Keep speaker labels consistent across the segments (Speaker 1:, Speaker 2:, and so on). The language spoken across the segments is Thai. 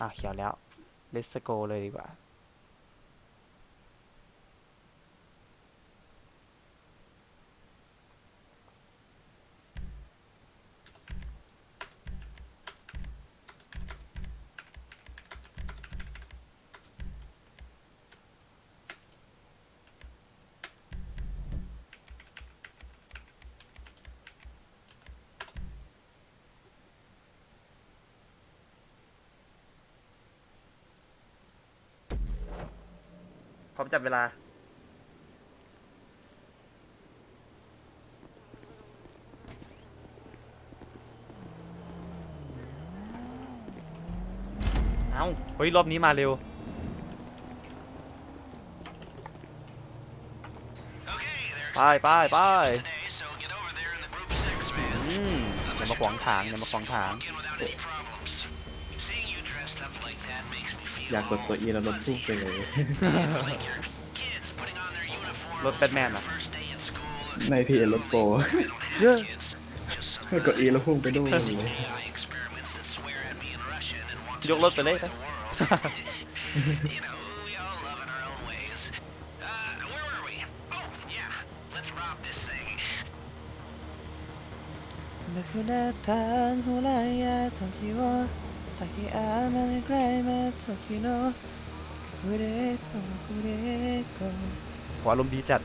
Speaker 1: อะเขียวแล้ว let's go เลยดีกว่า ร้อมจับเวลา เอ้าเฮ้ย รอบนี้มาเร็ว ไปไปไปอืมอย่ามาขวางทางอย่ามาขวางทาง
Speaker 2: อยากกดตัว E แล้วรถพุ่งไปเลย
Speaker 1: รถแบทแมนเหรอ
Speaker 2: ในพีเอรถโปร
Speaker 1: เยอะ
Speaker 2: กด E แล้วพุ่งไปด้วยเลย
Speaker 1: ยกรถไปเลยไปนักเดินทางหัว ไหลยาทอคิวะตาคิอามันไกลมาทอคิโนะคุเรโกคุเรโกหัวลมณ์ดีจัด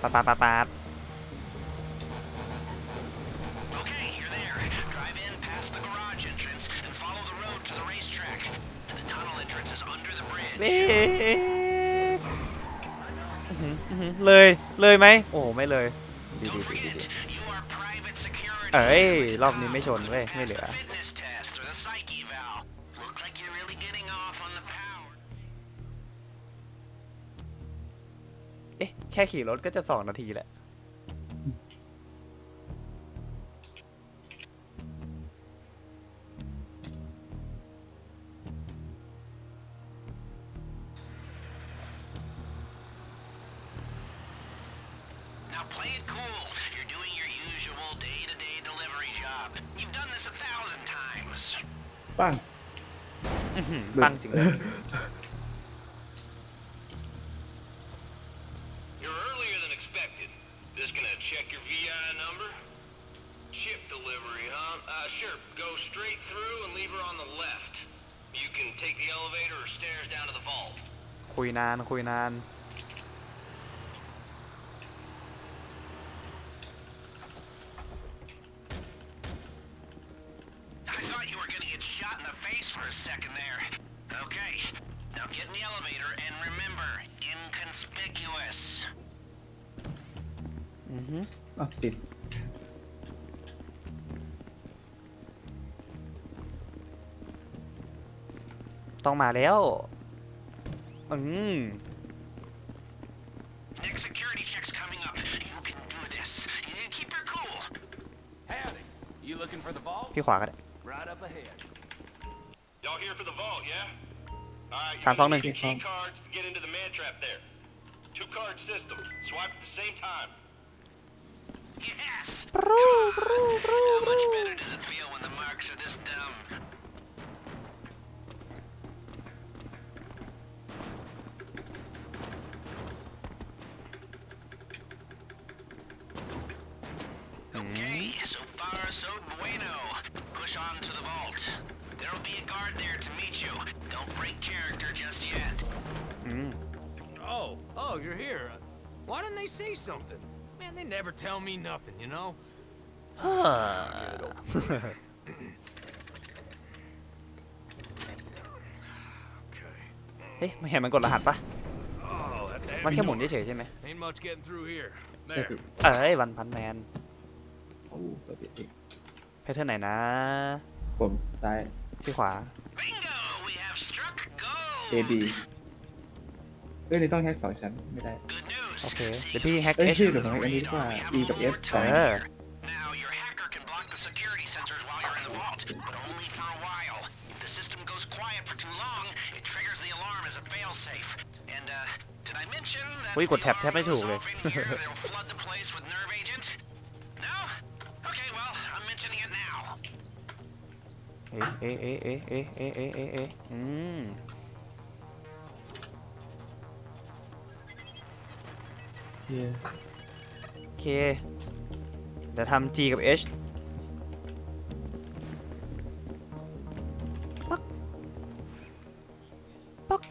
Speaker 1: ปาดปาดปาดปาด
Speaker 3: Okay, you're there. Drive in past the garage entrance and follow the road to the racetrack. The tunnel entrance is under the bridge.
Speaker 1: เบรกอื้อหืออื้อหือเลย เลยไหม โอ้ ไม่เลย ดีดี
Speaker 3: Don't
Speaker 1: ดีดี
Speaker 3: forget,
Speaker 1: ดี เอ้ย รอบนี้ไม่ชนเว้ย ไม่เหลือ เอ๊ะ แค่ขี่รถก็จะสองนาทีแหละ
Speaker 2: ปั้ง
Speaker 1: อื้อหือปังจริงเลย
Speaker 3: You're earlier than expected. This gonna check your VI number? Chip delivery, huh? Uh, sure. Go straight through and leave her on the left. You can take the elevator or stairs down to the vault.
Speaker 1: คุยนานคุยนาน
Speaker 3: thought you were gonna get shot in the face for a second there. Okay. Now get in the elevator and remember, inconspicuous.
Speaker 1: อือหือ
Speaker 2: อ่ะติด
Speaker 1: ต้องมาแล้ว อืม
Speaker 3: Next security check's coming up. You can do this. You keep your cool.
Speaker 4: Howdy. You looking for the vault?
Speaker 1: พี่ขวาก็ได้
Speaker 4: Right up ahead.
Speaker 3: Y'all here for the vault, yeah? Alright,
Speaker 1: Saan song
Speaker 3: need
Speaker 1: na?
Speaker 3: key cards to get into the man trap there. Two card system. Swipe at the same time. Yes! How much better does it feel when the marks are this dumb? Push on to the vault. There'll be a guard there to meet you. Don't break character just yet.
Speaker 1: อืม
Speaker 4: Oh, oh, you're here. Why didn't they say something? Man, they never tell me nothing, you know?
Speaker 1: ฮ่า
Speaker 4: Okay.
Speaker 1: เฮ้ยไม่เห็นมันกดรหัสปะ
Speaker 4: Oh, that's
Speaker 1: มันแค่หมุน
Speaker 4: Abby
Speaker 1: เฉยๆใช่ไหม
Speaker 4: Norton. Ain't much getting through here.
Speaker 2: ก็
Speaker 4: There.
Speaker 2: คือ
Speaker 1: เอ้ยวันพันแมน
Speaker 2: โอ้ตัวติดอีก
Speaker 1: แพท เทิร์นไหนนะ
Speaker 2: ผมซ้าย
Speaker 1: ที่ขวา
Speaker 3: Bingo! We have struck gold!
Speaker 2: A B เอ้ยนี่ต้องแฮกสองชั้น ไม่ได้
Speaker 3: Good news.
Speaker 1: โอเค
Speaker 3: See
Speaker 1: เดี๋ยว
Speaker 3: you
Speaker 1: พี่แฮก
Speaker 2: เอ้ย
Speaker 1: เอช
Speaker 2: ชื่อหรือของอันนี้ดีกว่า E กับ F สอง
Speaker 1: เออ
Speaker 3: Now, your hacker can block the security sensors while you're in the vault, but only for a while. If the system goes quiet for too long, it triggers the alarm as a failsafe. And, uh, did I mention that
Speaker 1: อุ้ย
Speaker 3: if
Speaker 1: กด
Speaker 3: the
Speaker 1: แท็บแทบ
Speaker 3: alarm
Speaker 1: ไม่ถู
Speaker 3: goes
Speaker 1: กเลย
Speaker 3: off in here, they'll flood
Speaker 1: เอ๊ะเอ๊ะเอ๊ะเอ๊ะเอ๊ะเอ๊ะเอ๊ะเอ๊ะเอ๊ะอืม
Speaker 2: เหี้ย
Speaker 1: โอเคเดี๋ยวทำ G กับ H ปักปัก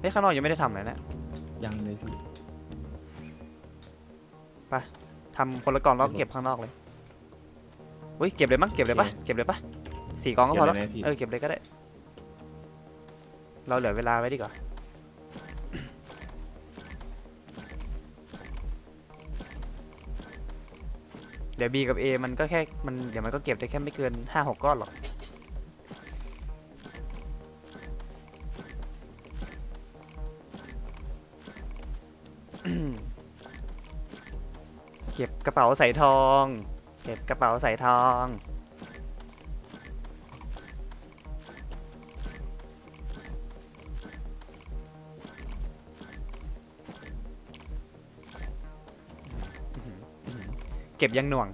Speaker 1: เฮ้ยข้างนอกยังไม่ได้ทำเลยเนะ
Speaker 2: ยังเลยพี่
Speaker 1: ทำคนละกล่องแล้วเก็บข้างนอกเลยอุ้ยเก็บเลยมั้งเก็บเลยปะเก็บเลยปะสี่กล่องก็พอแล้ว
Speaker 2: เก็บเลยไหมพี่
Speaker 1: เออเก็บเลยก็ได้ เราเหลือเวลาไว้ดีกว่าเดี๋ยว B กับ A มันก็แค่มันเดี๋ยวมันก็เก็บได้แค่ไม่เกินห้าหกก้อนหรอก เก็บกระเป๋าใส่ทอง เก็บกระเป๋าใส่ทอง เก็บยังหน่วง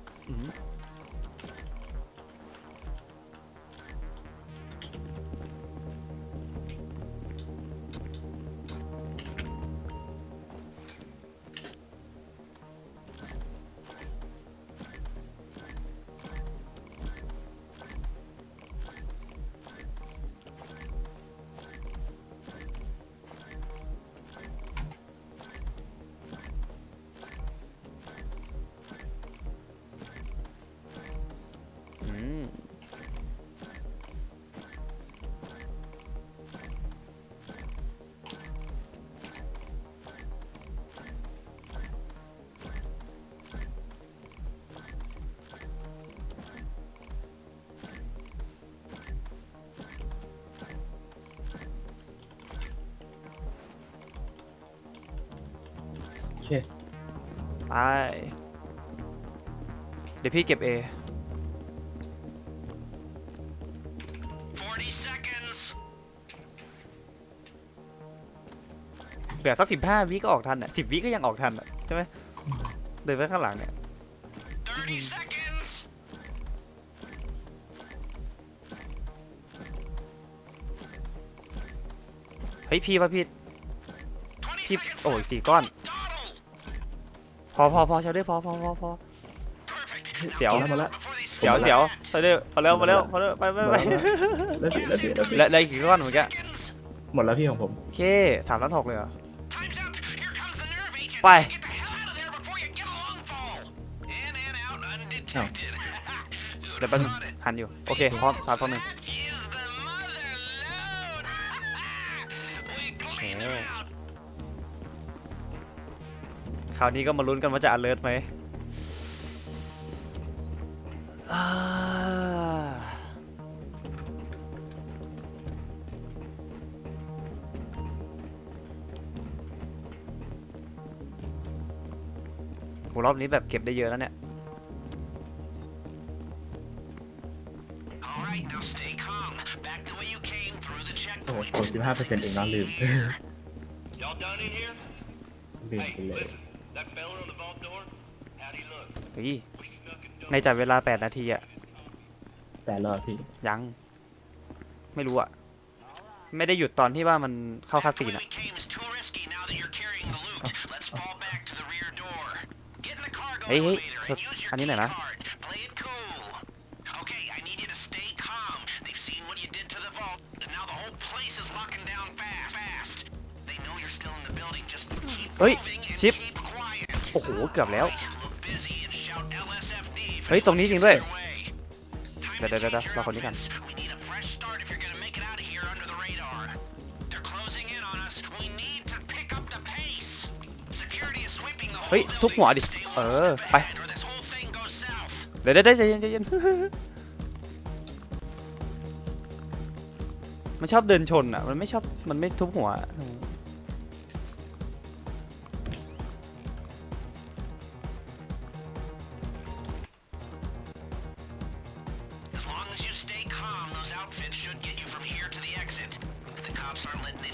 Speaker 1: ไป เดี๋ยวพี่เก็บ A
Speaker 3: 40 seconds.
Speaker 1: เหลือสักสิบห้าวิก็ออกทันอะสิบวิก็ยังออกทันอะใช่ไหมเดินไปข้างหลังเนี่ย
Speaker 3: 30 seconds.
Speaker 1: เฮ้ยพี่ป่ะพี่
Speaker 3: 20
Speaker 1: พี่
Speaker 3: seconds
Speaker 1: โอ้ย
Speaker 3: left.
Speaker 1: สี่ก้อน
Speaker 3: Dawdle.
Speaker 1: พ อพอพอเชาได้พอพอพอพอ
Speaker 3: Perfect.
Speaker 1: เสียว
Speaker 3: Now get
Speaker 2: หมด
Speaker 3: out
Speaker 2: ละ
Speaker 3: before they
Speaker 1: เสียว
Speaker 3: split
Speaker 1: เสียว
Speaker 3: that.
Speaker 1: เชาได้พอแล้วพอแล้วพอแล้วไปไปไป
Speaker 2: แล้วพี่แล้วพี่แล้วพี่
Speaker 1: และและอีกกี่ก้อนเมื่อกี้
Speaker 3: Seconds.
Speaker 2: หมดแล้วพี่ของผม
Speaker 1: โอเคสามล้านหกเลยเหรอ
Speaker 3: Time's up. Here comes the nerve agent.
Speaker 1: Bye.
Speaker 3: Get the hell out of there before you get a long fall. In and out undetected. Who'd
Speaker 1: เดี๋ยว
Speaker 3: have
Speaker 1: แป๊บนึง
Speaker 3: thought it?
Speaker 1: หันอยู่โอเคพร้อมสามสองหนึ่ง ราวนี้ก็มาลุ้นกันว่าจะ alert ไหมอ่าโหรอบนี้แบบเก็บได้เยอะแล้วเนี่ย
Speaker 3: All right, now stay calm. Back the way you came through the
Speaker 2: โอ้โห
Speaker 3: checkpoint.
Speaker 2: ผมสิบห้าเปอร์เซ็นต์เองนะลืม
Speaker 3: Y'all done in here?
Speaker 2: ลืม
Speaker 3: Hey,
Speaker 2: ไปเลย
Speaker 3: listen. That fella on the vault door. How'd he look?
Speaker 1: เฮ้ย
Speaker 3: We snuck a
Speaker 1: ในจัดเวลา 8 นาทีอะ
Speaker 2: แต่รอดพี่
Speaker 1: ยัง ไม่รู้อะไม่ได้หยุดตอนที่ว่ามันเข้าคา
Speaker 3: Back the
Speaker 1: สิ
Speaker 3: way
Speaker 1: นอะ
Speaker 3: we came is too risky now that you're carrying the loot. Let's fall back to the rear
Speaker 1: โอ้โห เกือบแล้ว เฮ้ย ตรงนี้จริงด้วย เดี๋ยวเดี๋ยวเราคนนี้กัน เฮ้ย ทุบหัวดิ เออ ไป เดี๋ยวเดี๋ใจเย็นใจเย็นมันชอบเดินชนอะ มันไม่ชอบ มันไม่ทุบหัว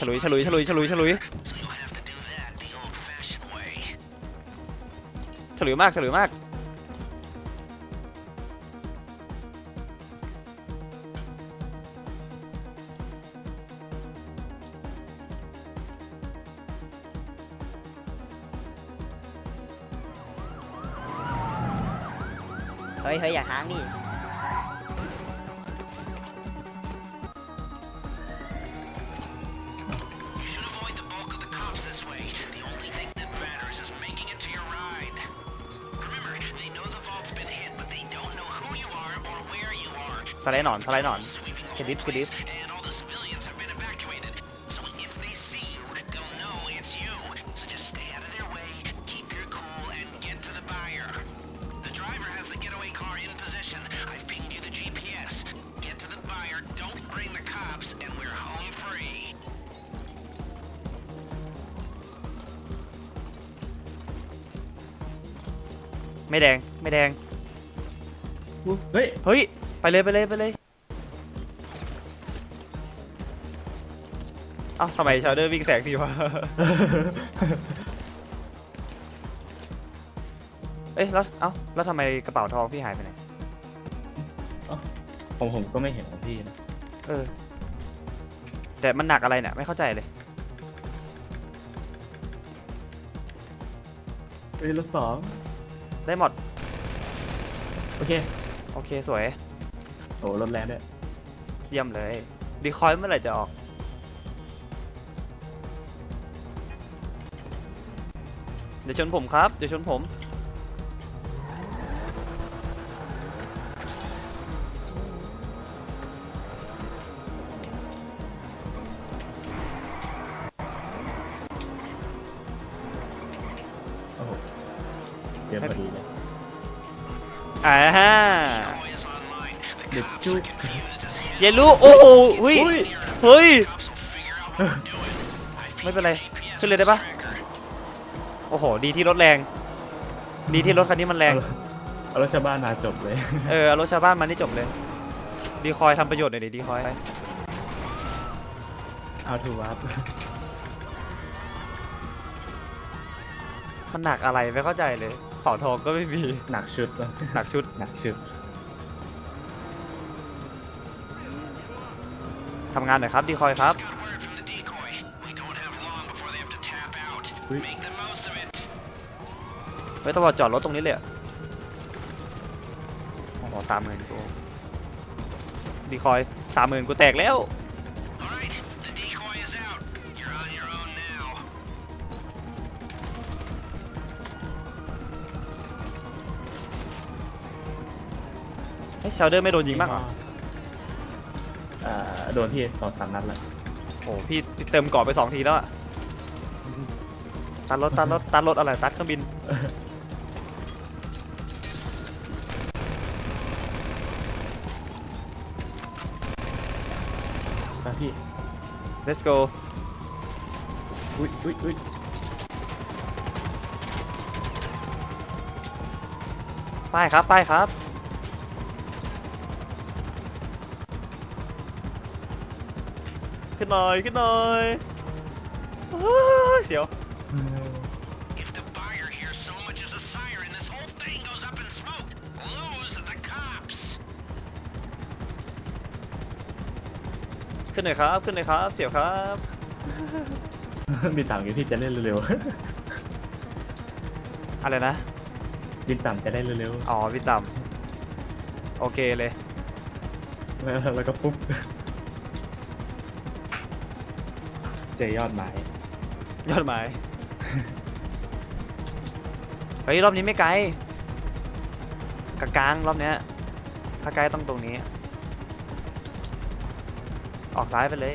Speaker 1: ลุยฉลุยฉลุยฉลุยฉลุยฉลุยมากฉลุยมาก
Speaker 5: เฮ้ยเฮ้ยอย่าค้างดิ
Speaker 1: สไลด์หนอนสไลด์หนอน
Speaker 3: Sweeping the
Speaker 1: กระดิบ
Speaker 3: whole
Speaker 1: กระดิบ
Speaker 3: place, and all the civilians have been evacuated. So if they see you, they'll know it's you. So just stay out of their way, keep your cool, and get to the buyer. The driver has the getaway car in position. I've pinged you the GPS. Get to the buyer, don't bring the cops, and we're home free.
Speaker 1: ไม่แดงไม่แดง
Speaker 2: อุ๊ยเฮ้ย
Speaker 1: เฮ้ย ไป เลยไปเลยไปเลยเอ้าทำไมชาวเดอร์วิ่งแสงดีวะ เอ้ยแล้วเอ้าแล้วทำไมกระเป๋าทองพี่หายไปไหน
Speaker 2: ผมผมก็ไม่เห็นของพี่นะ
Speaker 1: เออ แต่มันหนักอะไรเนี่ยไม่เข้าใจเลย
Speaker 2: เฮ้ยรถสอง
Speaker 1: ได้หมด
Speaker 2: โอเค
Speaker 1: โอเคสวย
Speaker 2: โอ้รถแรงด้วย
Speaker 1: เยี่ยมเลย ดีคอยเมื่อไหร่จะออก เดี๋ยวชนผมครับ เดี๋ยวชนผม
Speaker 2: โอ้โหเดี๋ยวพอดีเลย
Speaker 1: อ่า
Speaker 2: เด็ก
Speaker 3: cops
Speaker 2: จุ๊
Speaker 3: are
Speaker 2: ก
Speaker 3: confused as hell.
Speaker 1: เยลูโอ้โหเฮ้ย
Speaker 2: อุ้ย
Speaker 1: เฮ้ย
Speaker 3: Cops will figure out what we're doing. I've
Speaker 1: ไม่เป็นไร
Speaker 3: GPS
Speaker 1: ขึ้นเลยได้ปะ
Speaker 3: tracker.
Speaker 1: โอ้โห ดีที่รถแรง ดีที่รถคันนี้มันแรง
Speaker 2: เอาเอารถชาวบ้านมาจบเลย
Speaker 1: เออเอารถชาวบ้านมานี่จบเลย ดีคอยทำประโยชน์หน่อยดิดีคอย
Speaker 2: เอาถือวับ
Speaker 1: มันหนักอะไรไม่เข้าใจเลยเป่าทองก็ไม่มี
Speaker 2: หนักชุดนะ
Speaker 1: หนักชุด
Speaker 2: หนักชุด
Speaker 1: ทำงานหน่อยครับดีคอยครับ
Speaker 3: Got word from the decoy. We don't have long before they have to tap out.
Speaker 2: Ui.
Speaker 3: Make the most of it.
Speaker 1: เฮ้ยตำรวจจอดรถตรงนี้เลยเหรอโอ้โหสามหมื่นกูดีคอยสามหมื่นกูแตกแล้ว
Speaker 3: All right, the decoy is out. You're on your own now.
Speaker 1: เฮ้ยชาวเดอร์ไม่โดนยิงบ้างเหรอ
Speaker 2: เอ่อ โดนที่สองสามนัดแล้ว
Speaker 1: โอ้โหพี่พี่เติมก่อนไปสองทีแล้วอะตัดรถตัดรถตัดรถอะไรตัดเครื่องบิน
Speaker 2: ตาพี่
Speaker 1: let's go
Speaker 2: อุ้ยอุ้ยอุ้ย
Speaker 1: ป้ายครับป้ายครับ ขึ้นหน่อยขึ้นหน่อยอ้าวเสียว
Speaker 3: If the buyer hears so much as a siren, this whole thing goes up in smoke. Lose the cops.
Speaker 1: ขึ้นหน่อยครับขึ้นหน่อยครับ เสียวครับ
Speaker 2: บินต่ำอย่างที่จะเล่นเร็ว
Speaker 1: อะไรนะ
Speaker 2: ๆ บินต่ำจะได้เร็ว
Speaker 1: อ๋อพี่ต่ำโอเคเลย
Speaker 2: ๆแล้วแล้วก็ปุ๊บ เจอยอดไม้
Speaker 1: ยอดหมายเฮ้ยรอบนี้ไม่ไกลกลางๆรอบเนี้ยถ้าไกลต้องตรงนี้ ออกซ้ายไปเลย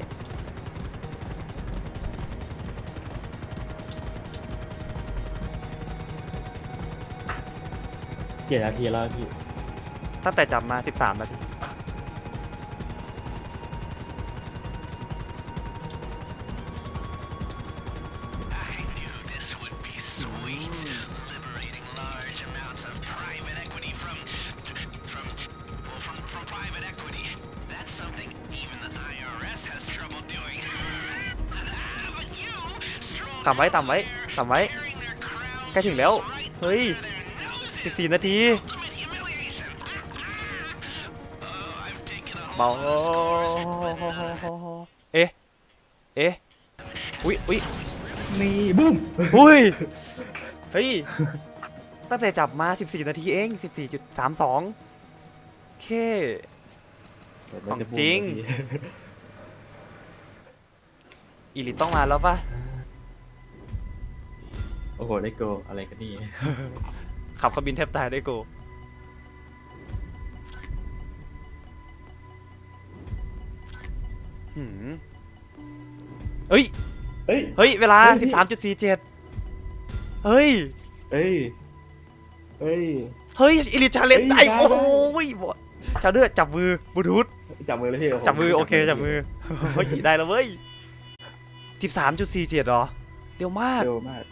Speaker 2: กี่นาทีแล้วพี่
Speaker 1: ตั้งแต่จับมา 13นาที ต่ำไว้ต่ำไว้ต่ำไว้
Speaker 3: wearing their crown
Speaker 1: ใกล้ถึงแล้ว
Speaker 3: right
Speaker 1: เฮ้ย
Speaker 3: under their
Speaker 1: 14 นาที เบา เอ๊ะ เอ๊ะ อุ๊ยอุ๊ย
Speaker 2: นี่บุ้ม
Speaker 1: อุ้ย เฮ้ย ตั้งแต่จับมา 14 นาทีเอง 14.32โอเค ของจริง อีลิตต้องมาแล้วปะ
Speaker 2: โอ้โห ได้โกอะไรกันนี่
Speaker 1: ขับเครื่องบินแทบตายได้วยกูหืมเฮ้ย
Speaker 2: เฮ้ย
Speaker 1: เฮ้ย เวลา
Speaker 2: เฮ้ยพี่
Speaker 1: 13.47 เฮ้ย
Speaker 2: เฮ้ย เฮ้ย
Speaker 1: เฮ้ยอิลิชาเลน
Speaker 2: เฮ้
Speaker 1: ได้
Speaker 2: ยได้
Speaker 1: โอ้โหบชาเดอร์จับมือบลูทูธ
Speaker 2: จับมือเลยพี่โโห
Speaker 1: จับมือ โอเค จับมือเฮ้ยได้แล้วเว้ย 13.47เหรอ เร็วมาก
Speaker 2: เร็วมาก